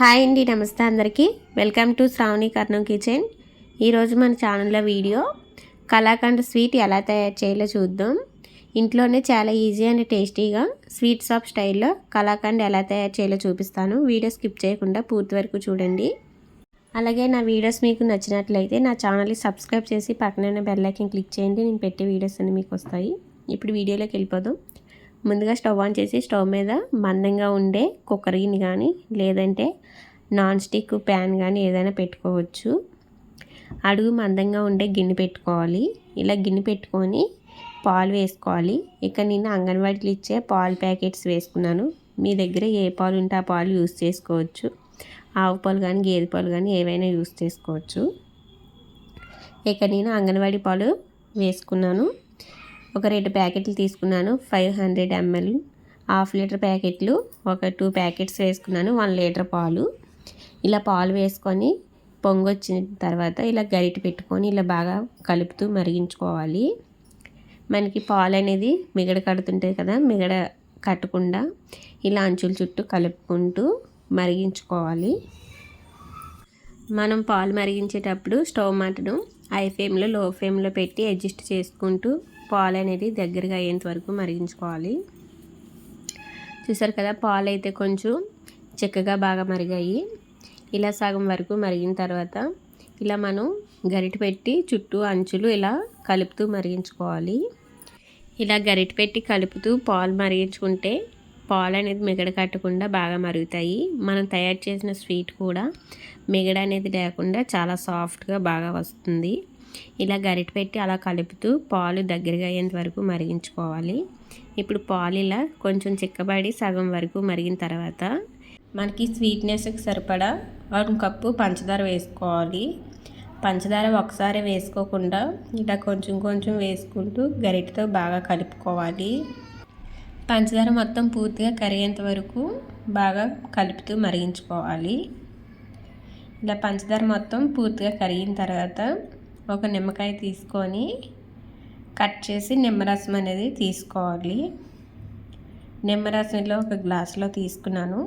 Hi అండి నమస్తే అందరికీ. Welcome to Sravani Karnam kitchen. ఈరోజు మన ఛానల్లో వీడియో కళాఖండ్ స్వీట్ ఎలా తయారు చేయాలో చూద్దాం. ఇంట్లోనే చాలా ఈజీ అండ్ టేస్టీగా స్వీట్ షాప్ స్టైల్లో కళాఖండ్ ఎలా తయారు చేయాలో చూపిస్తాను. వీడియో స్కిప్ చేయకుండా పూర్తి వరకు చూడండి. అలాగే నా వీడియోస్ మీకు నచ్చినట్లయితే నా ఛానల్ని సబ్స్క్రైబ్ చేసి పక్కన బెల్లైకన్ క్లిక్ చేయండి. నేను పెట్టే వీడియోస్ అన్ని మీకు వస్తాయి. ఇప్పుడు వీడియోలోకి వెళ్ళిపోదాం. ముందుగా స్టవ్ ఆన్ చేసి స్టవ్ మీద మందంగా ఉండే కుక్కర్ని కానీ లేదంటే నాన్ స్టిక్ ప్యాన్ కానీ ఏదైనా పెట్టుకోవచ్చు. అడుగు మందంగా ఉండే గిన్నె పెట్టుకోవాలి. ఇలా గిన్నె పెట్టుకొని పాలు వేసుకోవాలి. ఇక్కడ నేను అంగన్వాడీలు ఇచ్చే పాలు ప్యాకెట్స్ వేసుకున్నాను. మీ దగ్గర ఏ పాలు ఉంటే ఆ పాలు యూస్ చేసుకోవచ్చు. ఆవు పాలు కానీ గేదె పాలు కానీ ఏవైనా యూస్ చేసుకోవచ్చు. ఇక్కడ నేను అంగన్వాడీ పాలు వేసుకున్నాను. ఒక రెండు ప్యాకెట్లు తీసుకున్నాను five hundred ML half litre ప్యాకెట్లు ఒక టూ ప్యాకెట్స్ వేసుకున్నాను వన్ లీటర్ పాలు. ఇలా పాలు వేసుకొని పొంగొచ్చిన తర్వాత ఇలా గరిట పెట్టుకొని ఇలా బాగా కలుపుతూ మరిగించుకోవాలి. మనకి పాలు అనేది మిగడ కడుతుంటాయి కదా మిగడ కట్టకుండా ఇలా అంచుల చుట్టూ కలుపుకుంటూ మరిగించుకోవాలి. మనం పాలు మరిగించేటప్పుడు స్టవ్ మాటను హై ఫ్లేమ్లో లో ఫ్లేమ్లో పెట్టి అడ్జస్ట్ చేసుకుంటూ పాలు అనేది దగ్గరగా అయ్యేంత వరకు మరిగించుకోవాలి. చూసారు కదా పాలు అయితే కొంచెం చిక్కగా బాగా మరిగాయి. ఇలా సగం వరకు మరిగిన తర్వాత ఇలా మనం గరిట పెట్టి చుట్టూ అంచులు ఇలా కలుపుతూ మరిగించుకోవాలి. ఇలా గరిట పెట్టి కలుపుతూ పాలు మరిగించుకుంటే పాలు అనేది మిగడ కట్టకుండా బాగా మరుగుతాయి. మనం తయారు చేసిన స్వీట్ కూడా మిగడ అనేది లేకుండా చాలా సాఫ్ట్గా బాగా వస్తుంది. ఇలా గరిట పెట్టి అలా కలుపుతూ పాలు దగ్గరగా అయ్యేంత వరకు మరిగించుకోవాలి. ఇప్పుడు పాలు ఇలా కొంచెం చిక్కబడి సగం వరకు మరిగిన తర్వాత మనకి స్వీట్నెస్కి సరిపడా వన్ కప్పు పంచదార వేసుకోవాలి. పంచదార ఒకసారి వేసుకోకుండా ఇలా కొంచెం కొంచెం వేసుకుంటూ గరిటతో బాగా కలుపుకోవాలి. పంచదార మొత్తం పూర్తిగా కరిగేంత వరకు బాగా కలుపుతూ మరిగించుకోవాలి. ఇలా పంచదార మొత్తం పూర్తిగా కరిగిన తర్వాత ఒక నిమ్మకాయ తీసుకొని కట్ చేసి నిమ్మరసం అనేది తీసుకోవాలి. నిమ్మరసంలో ఒక గ్లాస్లో తీసుకున్నాను.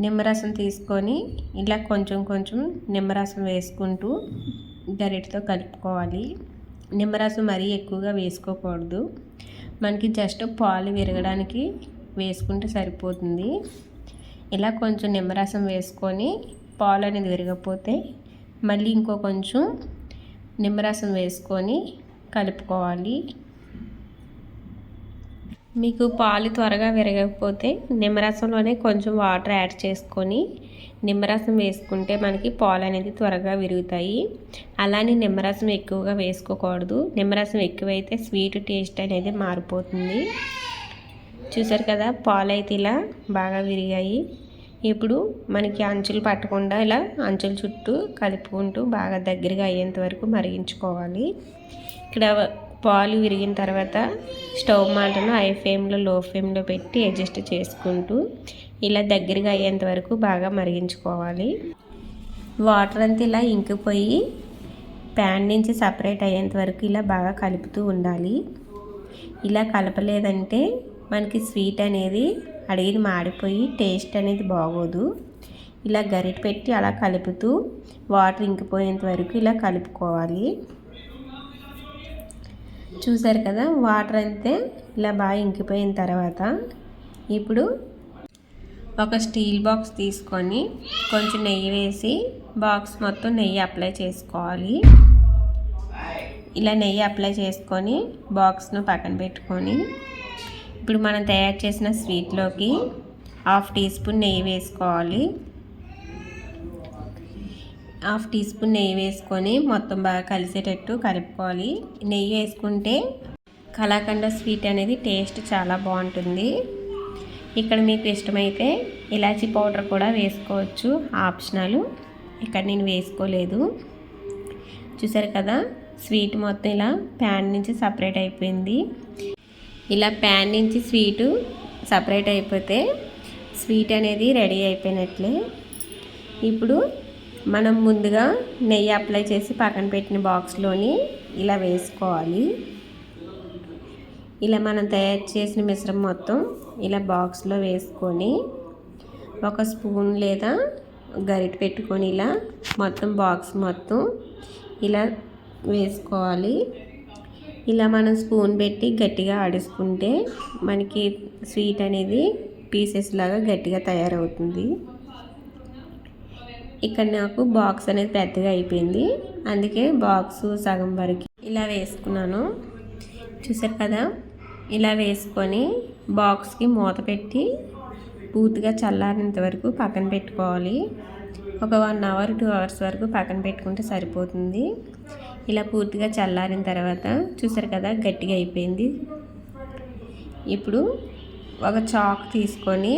నిమ్మరసం తీసుకొని ఇలా కొంచెం కొంచెం నిమ్మరసం వేసుకుంటూ గరిటతో కలుపుకోవాలి. నిమ్మరసం మరీ ఎక్కువగా వేసుకోకూడదు. మనకి జస్ట్ పాలు విరగడానికి వేసుకుంటే సరిపోతుంది. ఇలా కొంచెం నిమ్మరసం వేసుకొని పాలు అనేది విరగపోతే మళ్ళీ ఇంకో కొంచెం నిమ్మరసం వేసుకొని కలుపుకోవాలి. మీకు పాలు త్వరగా విరగకపోతే నిమ్మరసంలోనే కొంచెం వాటర్ యాడ్ చేసుకొని నిమ్మరసం వేసుకుంటే మనకి పాలు అనేది త్వరగా విరుగుతాయి. అలానే నిమ్మరసం ఎక్కువగా వేసుకోకూడదు. నిమ్మరసం ఎక్కువైతే స్వీట్ టేస్ట్ అనేది మారిపోతుంది. చూసారు కదా పాలు అయితే ఇలా బాగా విరిగాయి. ఇప్పుడు మనకి అంచులు పట్టకుండా ఇలా అంచుల చుట్టూ కలుపుకుంటూ బాగా దగ్గరగా అయ్యేంత వరకు మరిగించుకోవాలి. ఇక్కడ పాలు విరిగిన తర్వాత స్టవ్ మాటను హై ఫ్లేమ్లో లో ఫ్లేమ్లో పెట్టి అడ్జస్ట్ చేసుకుంటూ ఇలా దగ్గరగా అయ్యేంత వరకు బాగా మరిగించుకోవాలి. వాటర్ అంతా ఇలా ఇంకిపోయి ప్యాన్ నుంచి సపరేట్ అయ్యేంత వరకు ఇలా బాగా కలుపుతూ ఉండాలి. ఇలా కలపలేదంటే మనకి స్వీట్ అనేది అడిగిన మాడిపోయి టేస్ట్ అనేది బాగోదు. ఇలా గరిట పెట్టి అలా కలుపుతూ వాటర్ ఇంకిపోయేంత వరకు ఇలా కలుపుకోవాలి. చూసారు కదా వాటర్ అయితే ఇలా బాగా ఇంకిపోయిన తర్వాత ఇప్పుడు ఒక స్టీల్ బాక్స్ తీసుకొని కొంచెం నెయ్యి వేసి బాక్స్ మొత్తం నెయ్యి అప్లై చేసుకోవాలి. ఇలా నెయ్యి అప్లై చేసుకొని బాక్స్ను పక్కన పెట్టుకొని ఇప్పుడు మనం తయారు చేసిన స్వీట్లోకి హాఫ్ టీ స్పూన్ నెయ్యి వేసుకోవాలి. హాఫ్ టీ స్పూన్ నెయ్యి వేసుకొని మొత్తం బాగా కలిసేటట్టు కలుపుకోవాలి. నెయ్యి వేసుకుంటే కలాకండ స్వీట్ అనేది టేస్ట్ చాలా బాగుంటుంది. ఇక్కడ మీకు ఇష్టమైతే ఇలాచీ పౌడర్ కూడా వేసుకోవచ్చు. ఆప్షనల్ ఇక్కడ నేను వేసుకోలేదు. చూసారు కదా? స్వీట్ మొత్తం ఇలా ప్యాన్ నుంచి సపరేట్ అయిపోయింది. ఇలా ప్యాన్ నుంచి స్వీటు సపరేట్ అయిపోతే స్వీట్ అనేది రెడీ అయిపోయినట్లే. ఇప్పుడు మనం ముందుగా నెయ్యి అప్లై చేసి పక్కన పెట్టిన బాక్స్లోని ఇలా వేసుకోవాలి. ఇలా మనం తయారు చేసిన మిశ్రమం మొత్తం ఇలా బాక్స్లో వేసుకొని ఒక స్పూన్ లేదా గరిటె పెట్టుకొని ఇలా మొత్తం బాక్స్ మొత్తం ఇలా వేసుకోవాలి. ఇలా మనం స్పూన్ పెట్టి గట్టిగా ఆడేసుకుంటే మనకి స్వీట్ అనేది పీసెస్ లాగా గట్టిగా తయారవుతుంది. ఇక్కడ నాకు బాక్స్ అనేది పెద్దగా అయిపోయింది. అందుకే బాక్స్ సగం వరకు ఇలా వేసుకున్నాను. చూసారు కదా? ఇలా వేసుకొని బాక్స్కి మూత పెట్టి పూర్తిగా చల్లారినంత వరకు పక్కన పెట్టుకోవాలి. ఒక వన్ అవర్ టూ అవర్స్ వరకు పక్కన పెట్టుకుంటే సరిపోతుంది. ఇలా పూర్తిగా చల్లారిన తర్వాత చూసారు కదా గట్టిగా అయిపోయింది. ఇప్పుడు ఒక చాక్ తీసుకొని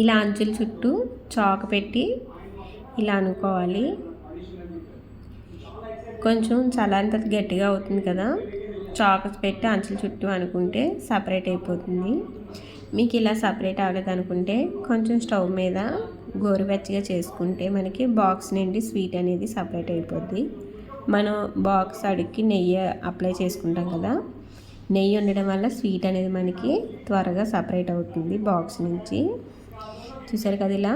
ఇలా అంచుల చుట్టూ చాక్ పెట్టి ఇలా అనుకోవాలి. కొంచెం చల్లారిన తర్వాత గట్టిగా అవుతుంది కదా చాక్ పెట్టి అంచుల చుట్టూ అనుకుంటే సపరేట్ అయిపోతుంది. మీకు ఇలా సపరేట్ అవ్వలేదు అనుకుంటే కొంచెం స్టవ్ మీద గోరువెచ్చగా చేసుకుంటే మనకి బాక్స్ నుండి స్వీట్ అనేది సపరేట్ అయిపోద్ది. మనం బాక్స్ అడిగి నెయ్యి అప్లై చేసుకుంటాం కదా నెయ్యి ఉండడం వల్ల స్వీట్ అనేది మనకి త్వరగా సపరేట్ అవుతుంది బాక్స్ నుంచి. చూసారు కదా ఇలా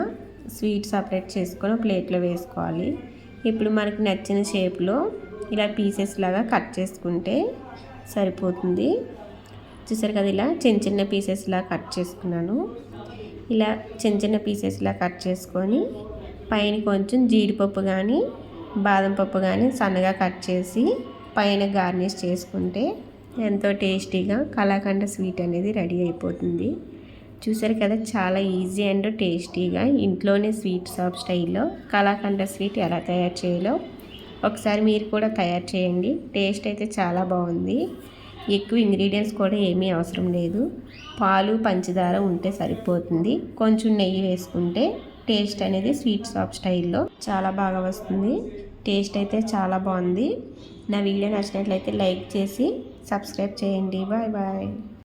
స్వీట్ సపరేట్ చేసుకొని ప్లేట్లో వేసుకోవాలి. ఇప్పుడు మనకి నచ్చిన షేప్లో ఇలా పీసెస్ లాగా కట్ చేసుకుంటే సరిపోతుంది. చూసారు కదా ఇలా చిన్న చిన్న పీసెస్లా కట్ చేసుకున్నాను. ఇలా చిన్న చిన్న పీసెస్ ఇలా కట్ చేసుకొని పైన కొంచెం జీడిపప్పు కానీ బాదం పప్పు కానీ సన్నగా కట్ చేసి పైన గార్నిష్ చేసుకుంటే ఎంతో టేస్టీగా కలాకండ స్వీట్ అనేది రెడీ అయిపోతుంది. చూసారు కదా చాలా ఈజీ అండ్ టేస్టీగా ఇంట్లోనే స్వీట్ షాప్ స్టైల్లో కలాకండ స్వీట్ ఎలా తయారు చేయాలో ఒకసారి మీరు కూడా తయారు చేయండి. టేస్ట్ అయితే చాలా బాగుంది. ఎక్కువ ఇంగ్రీడియంట్స్ కూడా ఏమీ అవసరం లేదు. పాలు పంచదార ఉంటే సరిపోతుంది. కొంచెం నెయ్యి వేసుకుంటే టేస్ట్ అనేది స్వీట్ షాప్ స్టైల్లో చాలా బాగా వస్తుంది. టేస్ట్ అయితే చాలా బాగుంది. నా వీడియో నచ్చినట్లయితే లైక్ చేసి సబ్స్క్రైబ్ చేయండి. Bye bye.